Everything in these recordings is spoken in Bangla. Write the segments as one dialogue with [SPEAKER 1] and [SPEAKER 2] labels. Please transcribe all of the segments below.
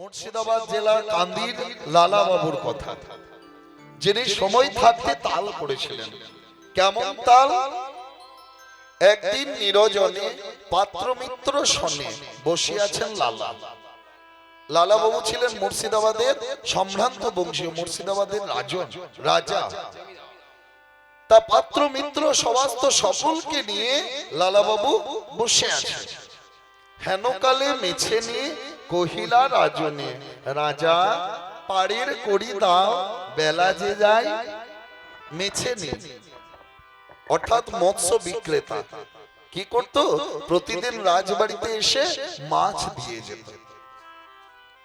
[SPEAKER 1] মুর্শিদাবাদ জেলার কান্দির লালা বাবুর কথা। যিনি সময় থাকতে তাল করেছিলেন কেমন তাল? একদিন নিরজনে পাত্রমিত্র শনে বসিয়াছেন লালা। লালা বাবু ছিলেন মুর্শিদাবাদের সম্ভ্রান্ত বংশীয় মুর্শিদাবাদের রাজন, রাজা। তা পাত্র মিত্র সমস্ত সকলকে নিয়ে লালা বাবু বসে আছেন। হেনকালে মেছে নিয়ে কহিলা, রাজনে, রাজা, পাড়ের করি দাও, বেলা যে যায়, মেছে নি। অর্থাৎ মৎস্য বিক্রেতা। কি করত? প্রতিদিন রাজবাড়িতে এসে মাছ দিয়ে যেত।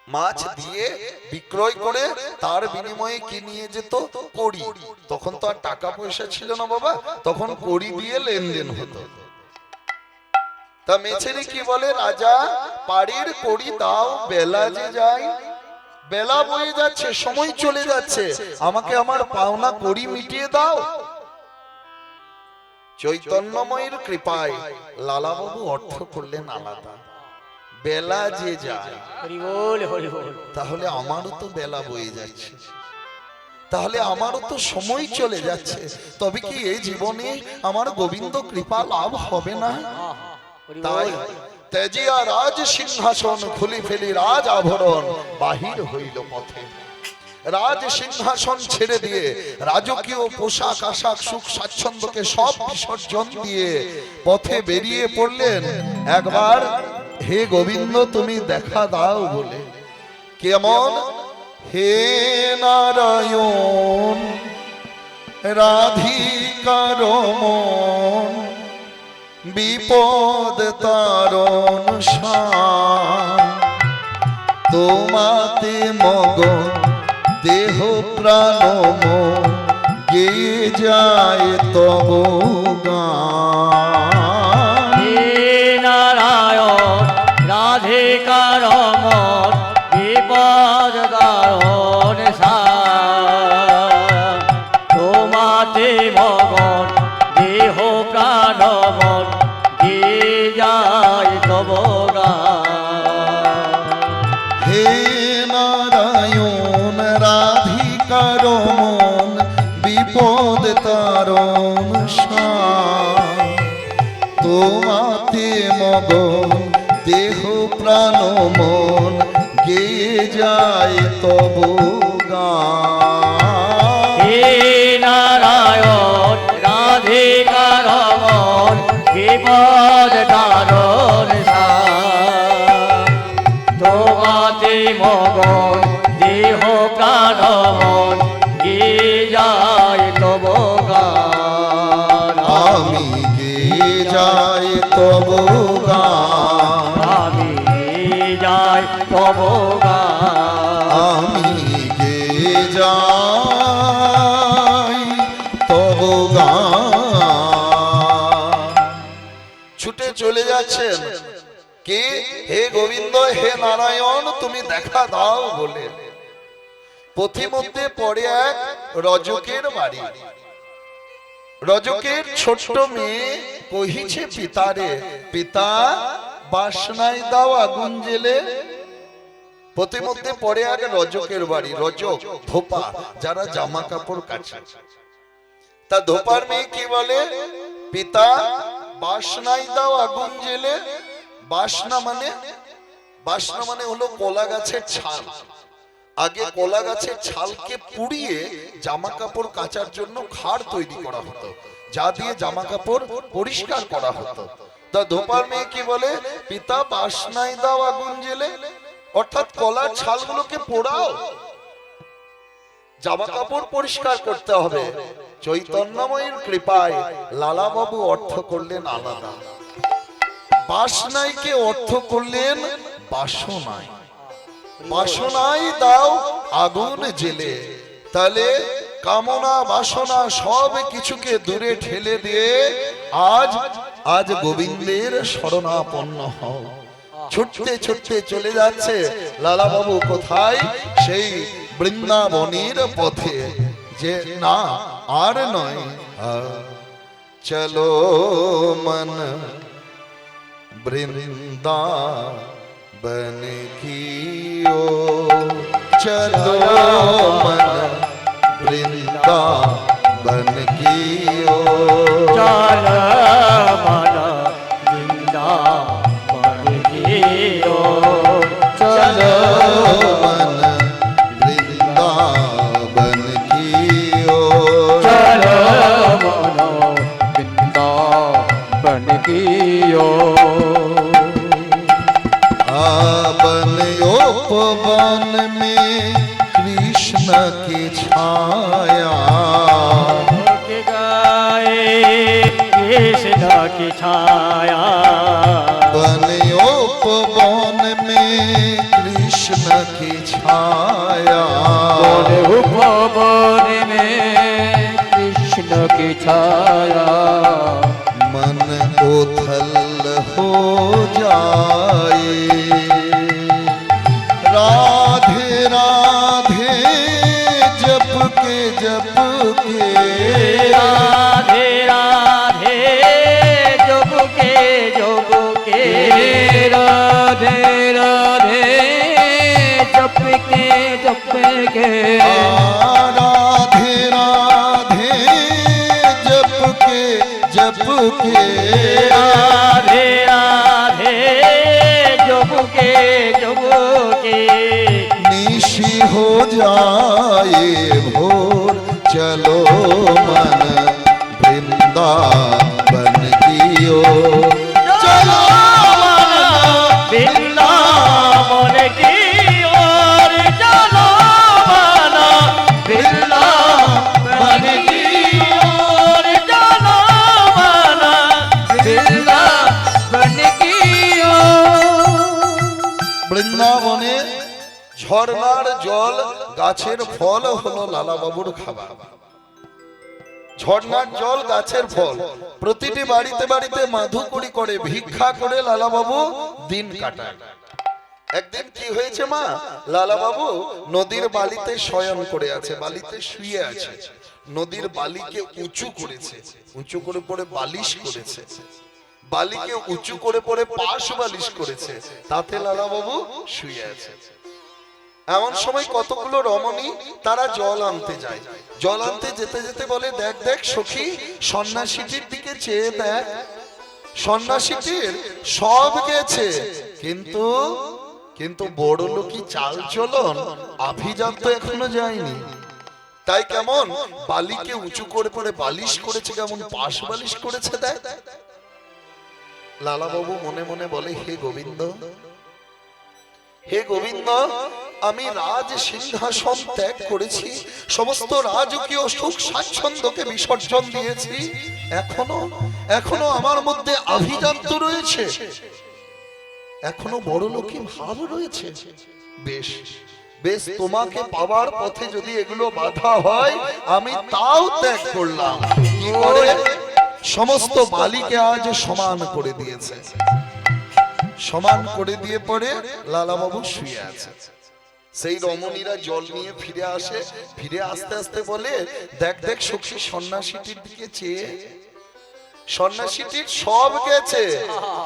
[SPEAKER 1] মাছ দিয়ে বিক্রয় করে তার বিনিময়ে কি নিয়ে যেত? কড়ি। তখন তো আর টাকা পয়সা ছিল না বাবা, তখন কড়ি দিয়ে লেনদেন হতো। তা মেছেরি কি বলে রাজা পাড়ির কড়ি দাও বেলা যে যায়। বেলা বয়ে যাচ্ছে সময় চলে যাচ্ছে। আমাকে আমার পাওনা কড়ি মিটিয়ে দাও। চৈতন্যময়ের কৃপায় লালাবাবু অর্থ করলেন আলাদা। বেলা যে যায়। তাহলে আমারও তো বেলা বয়ে যাচ্ছে। তাহলে আমারও তো সময় চলে যাচ্ছে। তবে কি এই জীবনে আমার গোবিন্দ কৃপা লাভ হবে না? তাই তেজিয়া রাজ সিংহাসন খুলি ফেলি রাজ আভরণ বাহির হইল পথে। রাজ সিংহাসন ছেড়ে দিয়ে রাজকীয় পোশাক আশাক সুখ স্বাচ্ছন্দ্যকে সব বিসর্জন দিয়ে পথে বেরিয়ে পড়লেন। একবার হে গোবিন্দ তুমি দেখা দাও বলে। কেমন? হে নারায়ণ রাধিকার মন বিপদ তার তোমাতে মগ দেহ প্রাণ মন যায় তব গান।
[SPEAKER 2] হে নারায়ণ রাধিকার মন, বিপদ
[SPEAKER 1] তারণ তোমাতে মগন, দেহ প্রাণ মন, গেয়ে যায় তব
[SPEAKER 2] হে নারায়ণ রাধিকার মন, বিপদ দারণ
[SPEAKER 1] যাচ্ছেন কে? হে গোবিন্দ, হে নারায়ণ, তুমি দেখা দাও বলে। পথিমধ্যে পড়ে এক রজকের বাড়ি। রজকের ছোট্ট মেয়ে কহিছে, পিতারে, পিতা, বাসনায় দাও আগুন জেলে। প্রতিমধ্যে পড়ে আগে রজকের বাড়ি। রজক, ধোপা, যারা জামা কাপড় কাছে তা ধোপার মেয়ে কি বলে? পিতা বাসনাই দাও আগুন জেলে বাসনা মানে বাসনা মানে হলো কলা গাছের ছাল। আগে কলা গাছের ছালকে পুড়িয়ে জামা কাপড় কাচার জন্য খাড় তৈরি করা হতো, যা দিয়ে জামা কাপড় পরিষ্কার করা হতো। তা ধোপার মেয়ে কি বলে? পিতা বাসনাই দাও আগুন জেলে অর্থাৎ কলার ছালগুলোকে পোড়াও। জামা কাপড় পরিষ্কার করতে হবে। চৈতন্যময়ের কৃপায় লালাবাবু অর্থ করলেন আলাদা। বাসনাইকে অর্থ করলেন বাসনায় বাসনাই দাও আগুন জেলে। তাহলে কামনা বাসনা সব কিছুকে দূরে ঠেলে দিয়ে আজ আজ গোবিন্দের শরণাপন্ন হও। ছুটতে ছুটতে চলে যাচ্ছে লালা বাবু কোথায়? সেই বৃন্দাবনের পথে যে না আর নয়। চলো মন বৃন্দা
[SPEAKER 2] বন কি
[SPEAKER 1] চলো মন ছায় जाए भोर चलो मन वृंदावन গাছের ফল হলো লালা বাবুর খাবার। ঝর্ণার জল গাছের ফল। প্রতিটি বাড়িতে বাড়িতে মাধুকরি করে ভিক্ষা করে লালা বাবু দিন কাটায় একদিন কি হয়েছে মা? লালা বাবু নদীর বালিতে শয়ন করে আছে বালিতে শুয়ে আছে। নদীর বালিকে উঁচু করেছে। উঁচু করে পরে বালিশ করেছে। বালিকে উঁচু করে পরে পাশ বালিশ করেছে। তাতে লালা বাবু শুয়ে আছে। এমন সময় কতগুলো রমণী তারা জল আনতে যায়। জল আনতে যেতে যেতে বলে দেখ দেখ সখী সন্ন্যাসীটির দিকে চেয়ে দেখ। সন্ন্যাসীটির সব গেছে। কিন্তু কিন্তু বড় লোকই চাল চলন। আভিজাত তো এখনও যায়নি। তাই কেমন? বালিকে উঁচু করে পরে বালিশ করেছে কেমন? পাশ বালিশ করেছে দেখ। লালাবাবু মনে মনে বলে হে গোবিন্দ হে গোবিন্দ আমি রাজ সিংহাসন ত্যাগ করেছি, সমস্ত রাজকীয় সুখ স্বাচ্ছন্দ্যকে বিসর্জন দিয়েছি। এখনও এখনও আমার মধ্যে আভিজাত্য রয়েছে। এখনও বড় লোকই ভাব রয়েছে। বেশ বেশ তোমাকে পাওয়ার পথে যদি এগুলো বাধা হয়, আমি তাও ত্যাগ করলাম। কি করে? সমস্ত বালিকে আজ সমান করে দিয়েছে। সমান করে দিয়ে পরে লালাবাবু শুয়ে আছে। সেই রমণীরা জল নিয়ে ফিরে আসে ফিরে আস্তে আস্তে বলে দেখ দেখ সখী সন্ন্যাসীটির দিকে চেয়ে। সন্ন্যাসীটির সব গেছে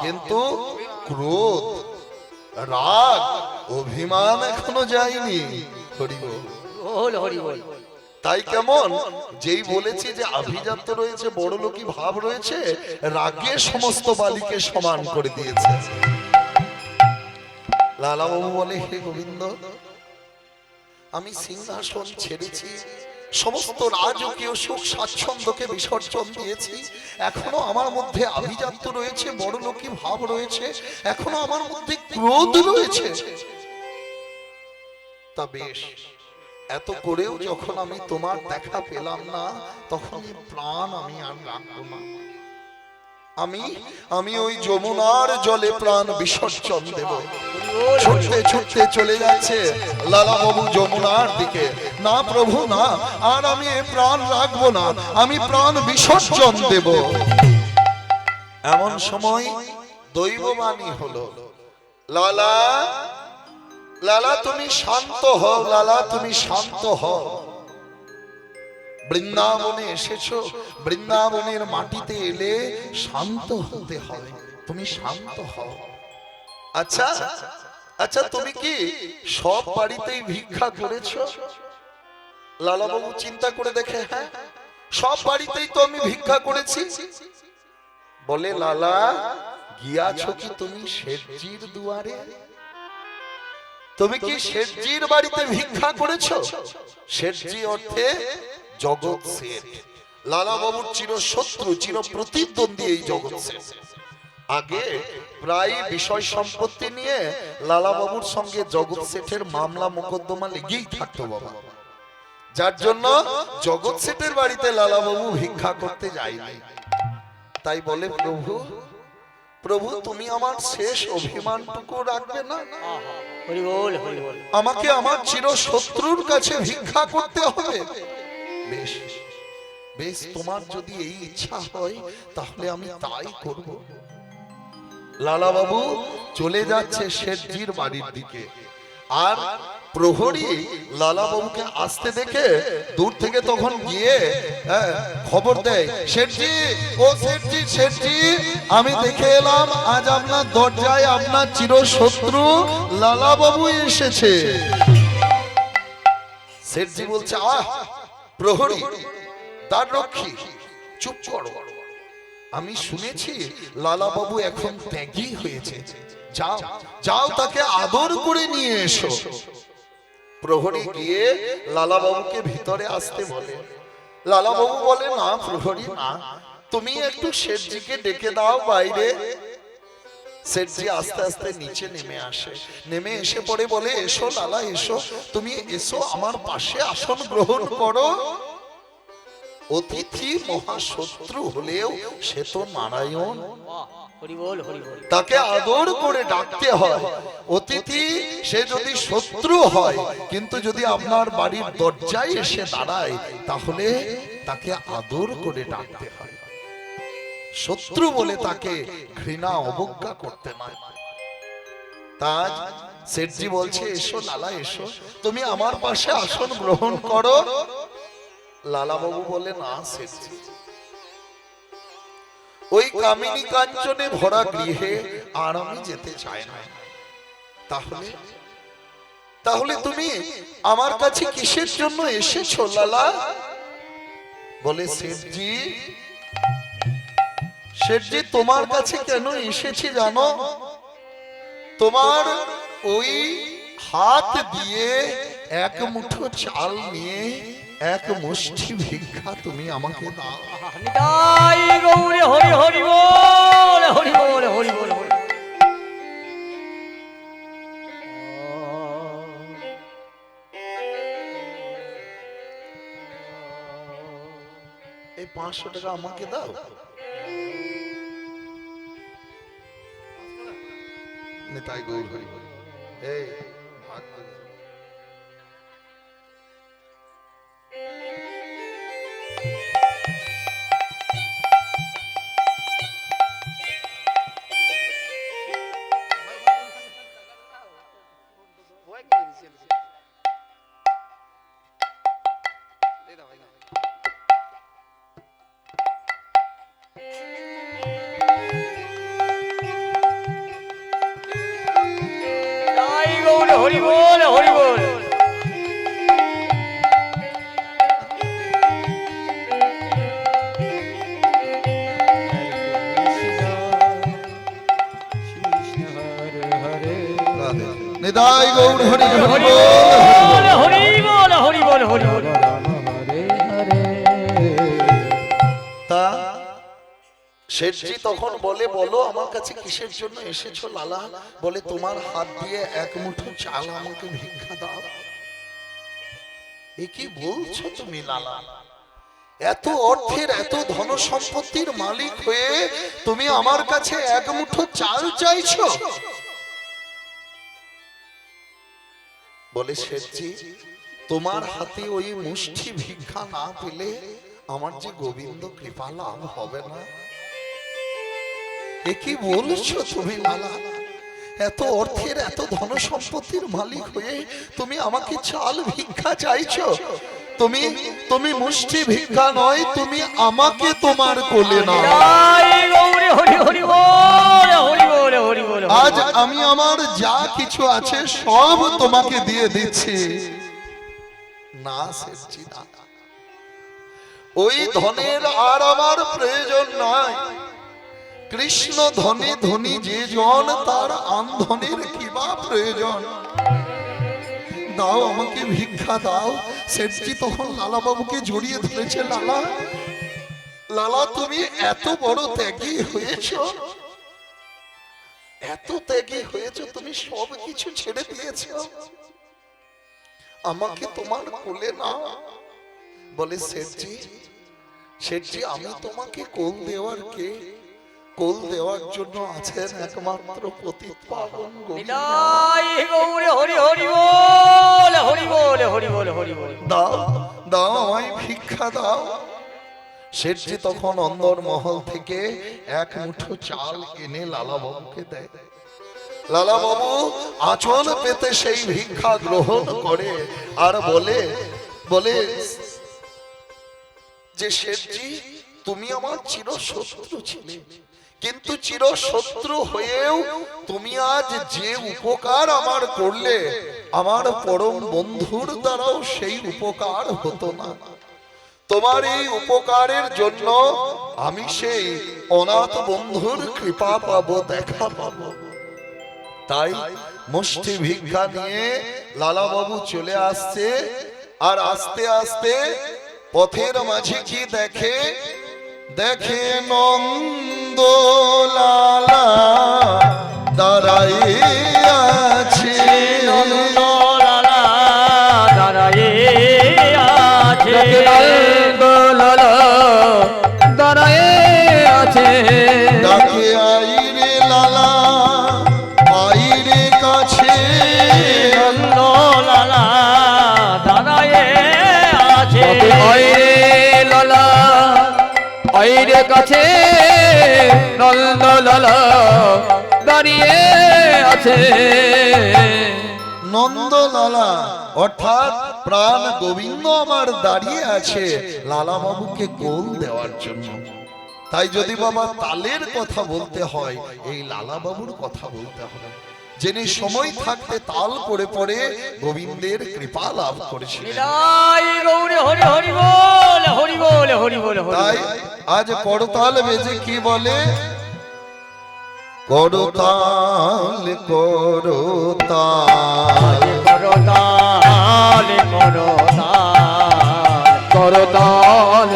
[SPEAKER 1] কিন্তু ক্রোধ রাগ অভিমান এখনও যায়নি। হরি বল।
[SPEAKER 2] হরি বল।
[SPEAKER 1] তাই কেমন? যেই বলেছি যে আভিজাত্য রয়েছে বড় লোকই ভাব রয়েছে রাগে সমস্ত বালিকে সমান করে দিয়েছে। লালাবাবু বলে হে গোবিন্দ আমি সিংহাসন ছেড়েছি সমস্ত রাজকীয় সুখ স্বাচ্ছন্দ্যকে বিসর্জন দিয়েছি। এখনও আমার মধ্যে আভিজাত্য রয়েছে বড় লোকই ভাব রয়েছে এখনও আমার মধ্যে ক্রোধ রয়েছে। তা বেশ এত করেও যখন আমি তোমার দেখা পেলাম না তখন প্রাণ আমি আর রাখব না। আমি আমি ওই যমুনার জলে প্রাণ বিসর্জন দেব। ছুটতে ছুটতে চলে যাচ্ছে লালা বাবু যমুনার দিকে। না প্রভু না আর আমি প্রাণ রাখব না আমি প্রাণ বিসর্জন দেব। এমন সময় দৈববাণী হলো লালা লালা তুমি শান্ত হও লালা তুমি শান্ত হও। বৃন্দাবনে এসেছ? বৃন্দাবনের মাটিতে এলে শান্ত হতে হয়। তুমি শান্ত হও। আচ্ছা আচ্ছা তুমি কি সব বাড়িতেই ভিক্ষা করেছ? লালাবাবু চিন্তা করে দেখে হ্যাঁ সব বাড়িতেই তো আমি ভিক্ষা করেছি। বলে, লালা, গিয়াছ কি তুমি শেঠজির দুয়ারে? তুমি কি শেঠজির বাড়িতে ভিক্ষা করেছ? শেঠজি অর্থে জগৎ শেঠ লালা বাবুর চির শত্রু চির প্রতিদ্বন্দ্বী এই জগৎ শেঠ আগে প্রায় বিষয় সম্পত্তি নিয়ে লালা বাবুর সঙ্গে জগৎ শেঠের মামলা মোকদ্দমা লেগেই থাকতো বাবা। যার জন্য জগৎ শেঠের বাড়িতে লালা বাবু ভিক্ষা করতে যায়নি। তাই বলে প্রভু প্রভু তুমি আমার শেষ অভিমানটুকু রাখবে না? আমাকে আমার চির শত্রুর কাছে ভিক্ষা করতে হবে। বেশ বেশ তোমার যদি এই ইচ্ছা হয় তাহলে আমি তাই করব। লালা বাবু চলে যাচ্ছে শেঠজির বাড়ির দিকে। আর প্রহরী লালা বাবুকে আসতে দেখে দূর থেকে তখন গিয়ে হ্যাঁ, খবর দেয় শেঠজি ও শেঠজি শেঠজি আমি দেখে এলাম আজ আপনার দরজায় আপনার চির শত্রু লালা বাবু এসেছে। শেঠজি বলছে আহ প্রহরী দ্বার রক্ষী, চুপ করো। আমি শুনেছি লালা বাবু এখন ত্যাগী হয়েছে। যাও যাও তাকে আদর করে নিয়ে এসো। প্রহরী গিয়ে লালা বাবুকে ভিতরে আসতে বলে। লালা বাবু বলে, না প্রহরী, না। তুমি একটু শেঠজিকে ডেকে দাও বাইরে। শেঠজি আস্তে আস্তে নিচে নেমে আসে। নেমে এসে পড়ে বলে, এসো লালা, এসো। তুমি এসো আমার পাশে আসন গ্রহণ করো। অতিথি মহাশত্রু হলেও সে তো নারায়ণ। তাকে আদর করে ডাকতে হয়। অতিথি, সে যদি শত্রু হয়, কিন্তু যদি আপনার বাড়ির দরজায় এসে দাঁড়ায়, তাহলে তাকে আদর করে ডাকতে হয়। শত্রু বলে তাকে ঘৃণা অবজ্ঞা করতে নয় তাজ শেঠজি বলছে, এসো লালা, এসো। তুমি আমার পাশে আসন গ্রহণ করো। লালা বাবু বলে না, শেঠজি। ওই কামিনী কাঞ্চনে ভরা গৃহে আর আমি যেতে চাই না। তাহলে তাহলে তুমি আমার কাছে কিসের জন্য এসেছ, লালা? বলে শেঠজি শেঠজি তোমার কাছে কেন এসেছি জানো? তোমার ওই হাত দিয়ে এক মুঠো চাল নিয়ে এক মুষ্টি ভিক্ষা তুমি আমাকে দাও।
[SPEAKER 2] গৌরে হরি হরি বল হরি বল হরি বল।
[SPEAKER 1] এই পাঁচশো টাকা আমাকে দাও। নেতাই গৌর হরি। এই ভাগ করে দাও। শেঠজি তখন বলে বলো আমার কাছে কিসের জন্য এসেছ লালা? বলে তোমার হাত দিয়ে এক মুঠো চাল আমাকে ভিক্ষা দাও। এ কি বলছো তুমি লালা? এত অর্থের এত ধন সম্পত্তির মালিক হয়ে তুমি আমার কাছে এক মুঠো চাল চাইছো? বলে শেঠজি তোমার হাতে ওই মুষ্টি ভিক্ষা না পেলে আমার যে গোবিন্দ কৃপা লাভ হবে না। এ কি বলছো তুমি লালা? এত অর্থের এত ধন সম্পত্তির মালিক হয়ে তুমি আমাকে চাল ভিক্ষা চাইছো। তুমি তুমি মুষ্টি ভিক্ষা নয় তুমি আমাকে তোমার কোলে নাও।
[SPEAKER 3] আজ আমি আমার যা কিছু আছে সব তোমাকে দিয়ে দিচ্ছি।
[SPEAKER 1] না শেঠজি না। ওই ধনের আর আমার প্রয়োজন নাই। কৃষ্ণ ধনে ধনী যে জন, তার আন্ধনের কিবা প্রয়োজন?
[SPEAKER 3] দাও আমাকে ভিক্ষা, দাও। সেটজি তখন লালা বাবুকে জড়িয়ে ধরেছে, লালা
[SPEAKER 1] লালা, তুমি এত বড় ত্যাগী হয়েছ। এত ত্যাগী হয়েছ, তুমি সব কিছু ছেড়ে দিয়েছ। আমাকে তোমার কোলে না বলে, শেঠজি শেঠজি, আমি তোমাকে কোল দেওয়ার কে? কোল দেওয়ার জন্য আছেন একমাত্র পতিত পাবন
[SPEAKER 2] গৌরে। হরি হরি বল হরি বল হরি বল হরি বল।
[SPEAKER 1] দাও দাও আমায় ভিক্ষা দাও। শেঠজি তখন অন্দর মহল থেকে এক মুঠো চাল এনে লালা বাবুকে দেয়। লালা বাবু আচল পেতে সেই ভিক্ষা গ্রহণ করে আর বলে বলে যে শেঠজি তুমি আমার চির শত্রু ছিলে। কিন্তু চির শত্রু হয়েও তুমি আজ যে উপকার আমার করলে, আমার পরম বন্ধুর দ্বারাও সেই উপকার হতো না। তোমার এই উপকারের জন্য আমি সেই অনাথ বন্ধুর কৃপা পাবো, দেখা পাবো। তাই মুষ্টি ভিক্ষা নিয়ে লালা বাবু চলে আসছে, আর আস্তে আস্তে পথের মাঝে কি দেখে দেখে নন্দ
[SPEAKER 2] দাঁড়িয়ে আছে।
[SPEAKER 4] নন্দ লালা
[SPEAKER 1] অর্থাৎ প্রাণ গোবিন্দ আমার দাঁড়িয়ে আছে লালা বাবুকে গোল দেওয়ার জন্য। তাই যদি বাবা তালের কথা বলতে হয় এই লালা বাবুর কথা বলতে হবে। যিনি সময় থাকতে তাল করে পড়ে গোবিন্দের কৃপা লাভ করেছিলেন। তাই আজ করতাল বেজে কি বলে? করতাল করতাল।
[SPEAKER 2] করতাল করতাল।
[SPEAKER 4] করতাল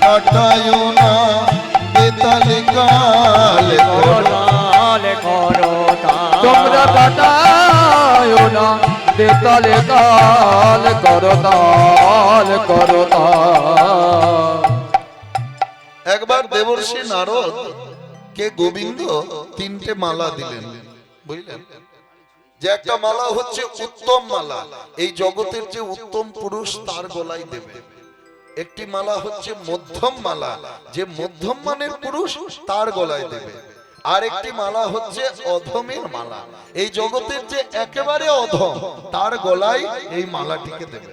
[SPEAKER 1] কাটায় না বেতাল কাল
[SPEAKER 2] করতাল করতাল।
[SPEAKER 4] তোমরা কাটায় না বেতালে কাল করতাল করতাল।
[SPEAKER 1] একবার দেবর্ষি নারদ কে গোবিন্দ তিনটে মালা দিলেন, বুঝলেন? যে একটা মালা হচ্ছে উত্তম মালা, এই জগতের যে উত্তম পুরুষ তার গলায় দেবে। একটি মালা হচ্ছে মধ্যম মালা, যে মধ্যম মানের পুরুষ তার গলায় দেবে। আর একটি মালা হচ্ছে অধমের মালা, এই জগতের যে একেবারে অধম তার গলায় এই মালাটিকে দেবে।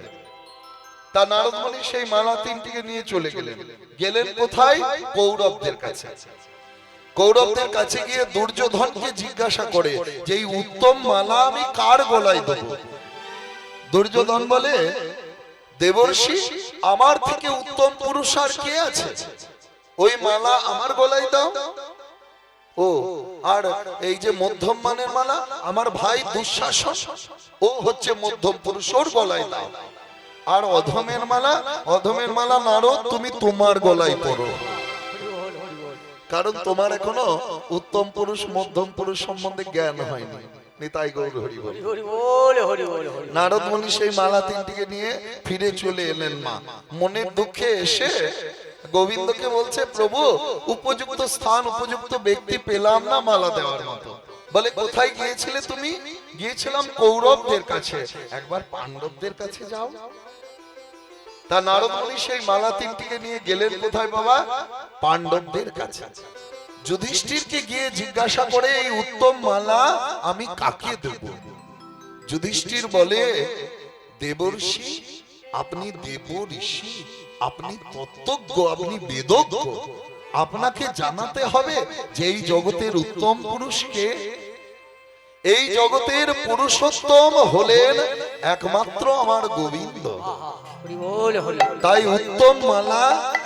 [SPEAKER 1] তা নারদমণি সেই মালা তিনটিকে নিয়ে চলে গেলেন। গেলেন কোথায়? কৌরবদের কাছে। কৌরবদের কাছে গিয়ে দুর্যোধনকে জিজ্ঞাসা করে যে, এই উত্তম মালা আমি কার গলায় দেব? দুর্যোধন বলে, দেবর্ষি, আমার থেকে উত্তম পুরুষ আর কে আছে? ওই মালা আমার গলায় দাও। ও, আর এই যে মধ্যম মানের মালা, আমার ভাই দুঃশাসন, ও হচ্ছে মধ্যম পুরুষ, ওর গলায় দাও। আর অধমের মালা অধমের মালা, নারদ, তুমি তোমার গলায় পড়ো কারণ তোমার এখনও উত্তম পুরুষ মধ্যম পুরুষ সম্বন্ধে জ্ঞান হয়নি। নিতাই গৌর হরি বল।
[SPEAKER 2] হরি বল হরি বল হরি বল।
[SPEAKER 1] নারদ মুনি সেই মালা তিনটিকে নিয়ে ফিরে চলে এলেন মা। মনের দুঃখে এসে গোবিন্দকে বলছে প্রভু উপযুক্ত স্থান উপযুক্ত ব্যক্তি পেলাম না মালা দেওয়ার মতো। বলে কোথায় গিয়েছিলে তুমি? গিয়েছিলাম কৌরবদের কাছে। একবার পাণ্ডবদের কাছে যাও। তা নারদ মুনি সেই মালা তিনটিকে নিয়ে গেলেন কোথায় বাবা? পাণ্ডবদের কাছে। যুধিষ্ঠিরকে গিয়ে জিজ্ঞাসা করে, এই উত্তম মালা আমি কাকে দেব? যুধিষ্ঠির বলে, দেবর্ষি, আপনি দেব ঋষি আপনি তত্ত্বজ্ঞ আপনি বেদজ্ঞ। আপনাকে জানাতে হবে যে এই জগতের উত্তম পুরুষকে এই জগতের পুরুষোত্তম হলেন একমাত্র আমার গোবিন্দ। তাই উত্তম মালা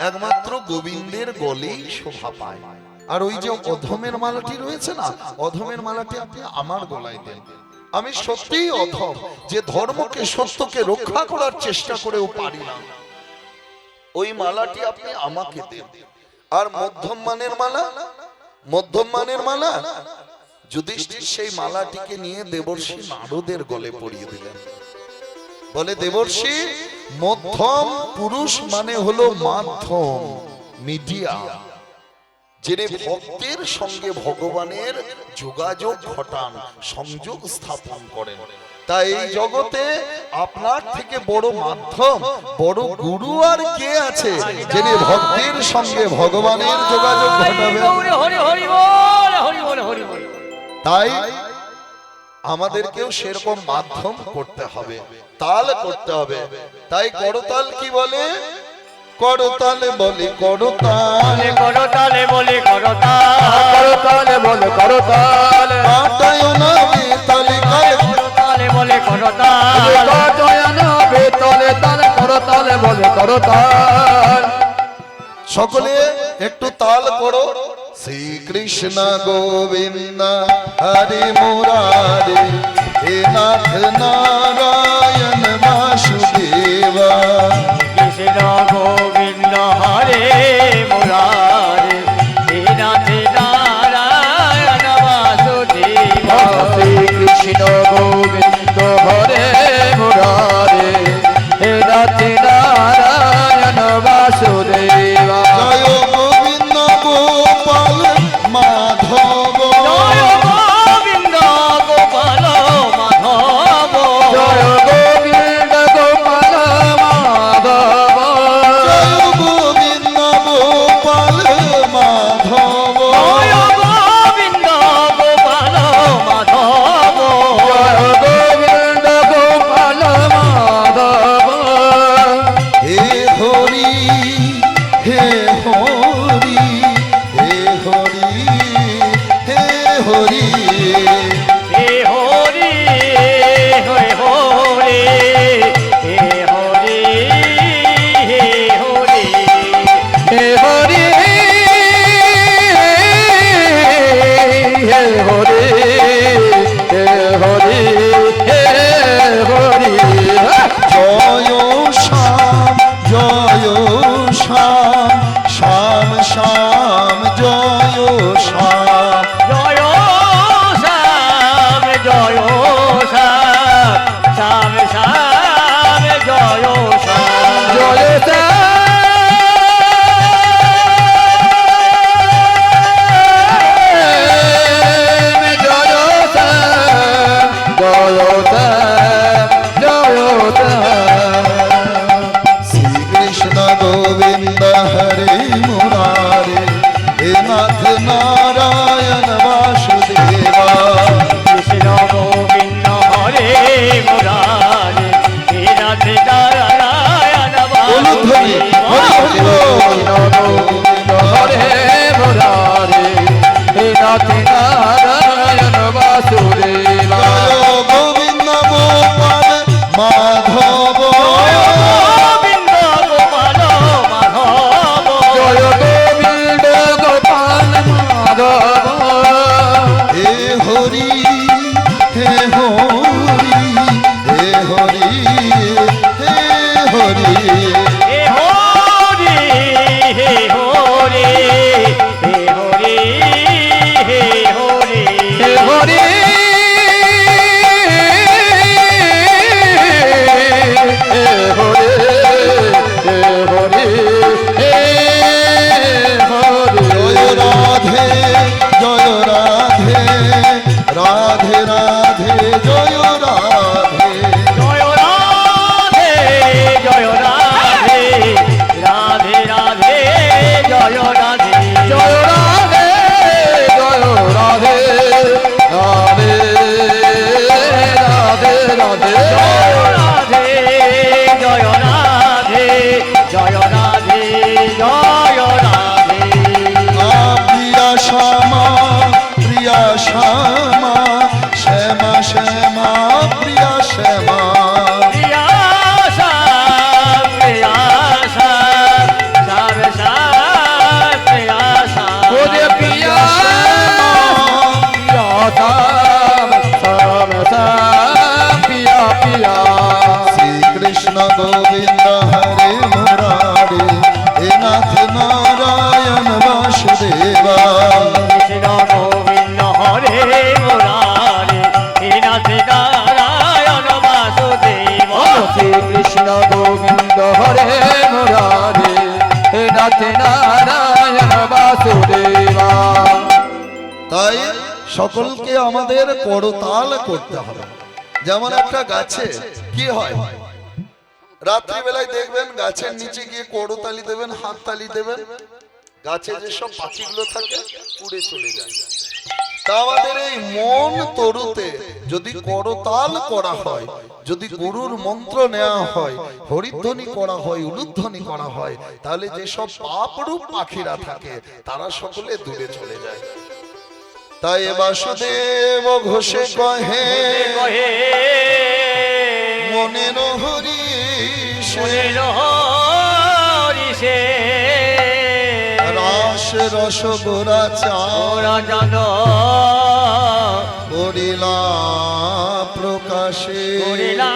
[SPEAKER 1] একমাত্র গোবিন্দের গলেই শোভা পায়। আর ওই যে অধমের মালাটি রয়েছে না, অধমের মালাটি আপনি আমার গলায় দেন। আমি সত্যিই অধম, যে ধর্মকে সত্যকে রক্ষা করার চেষ্টা করেও পারি না ওই মালাটি আপনি আমাকে দেন। আর মধ্যম মানের মালা? মধ্যম মানের মালা? যুধিষ্ঠির সেই মালাটিকে নিয়ে দেবর্ষী নারদের গলে পরিয়ে দিলেন বলে দেবর্ষি মধ্যম পুরুষ মানে হলো মাধ্যম মিডিয়া যিনি ভক্তের সঙ্গে ভগবানের যোগাযোগ ঘটান সংযোগ স্থাপন করেন তাই এই জগতে আপনার থেকে বড় মাধ্যম বড় গুরু আর কে আছে যিনি ভক্তের সঙ্গে ভগবানের যোগাযোগ ঘটাবেন তাই আমাদেরকেও সেরকম মাধ্যম করতে হবে তাল করতে হবে। তাই করতাল কি বলে? করতালে বলে করতাল
[SPEAKER 2] বলে করো তালে বলে করো তাল।
[SPEAKER 4] করতাল বলে করতাল
[SPEAKER 1] কাটায় না বেতালে কালে
[SPEAKER 2] করো তালে বলে করো তাল।
[SPEAKER 4] কাটয়ন বেতলে তাল করতাল বলে করতাল
[SPEAKER 1] সকলে একটু তাল করো শ্রীকৃষ্ণ গোবিন্দ হরে মুরারে হে নাথ নারায়ণ বাসুদেবা
[SPEAKER 2] কৃষ্ণ গোবিন্দ
[SPEAKER 1] আমাদের করতাল করতে হবে। যেমন একটা গাছে, কি হয়? রাত্রিবেলায় দেখবেন গাছের নিচে গিয়ে করতালি দেবেন হাত তালি দেবেন। গাছে যেসব পাখিগুলো থাকে, উড়ে চলে যায়। তা আমাদের এই মন তরুতে যদি করতাল করা হয়, যদি গুরুর মন্ত্র নেওয়া হয়, হরিধ্বনি করা হয়, উলুধ্বনি করা হয়, তাহলে যেসব পাপরূপ পাখিরা থাকে, তারা সকলে দূরে চলে যায়। তাই বাসুদেব ঘোষে কহে
[SPEAKER 2] কহে
[SPEAKER 1] মনের হরি
[SPEAKER 2] মনের হরিষে
[SPEAKER 1] রাস রস গোরা চা
[SPEAKER 2] ওরা জান
[SPEAKER 1] করিলা প্রকাশে।
[SPEAKER 2] করিলা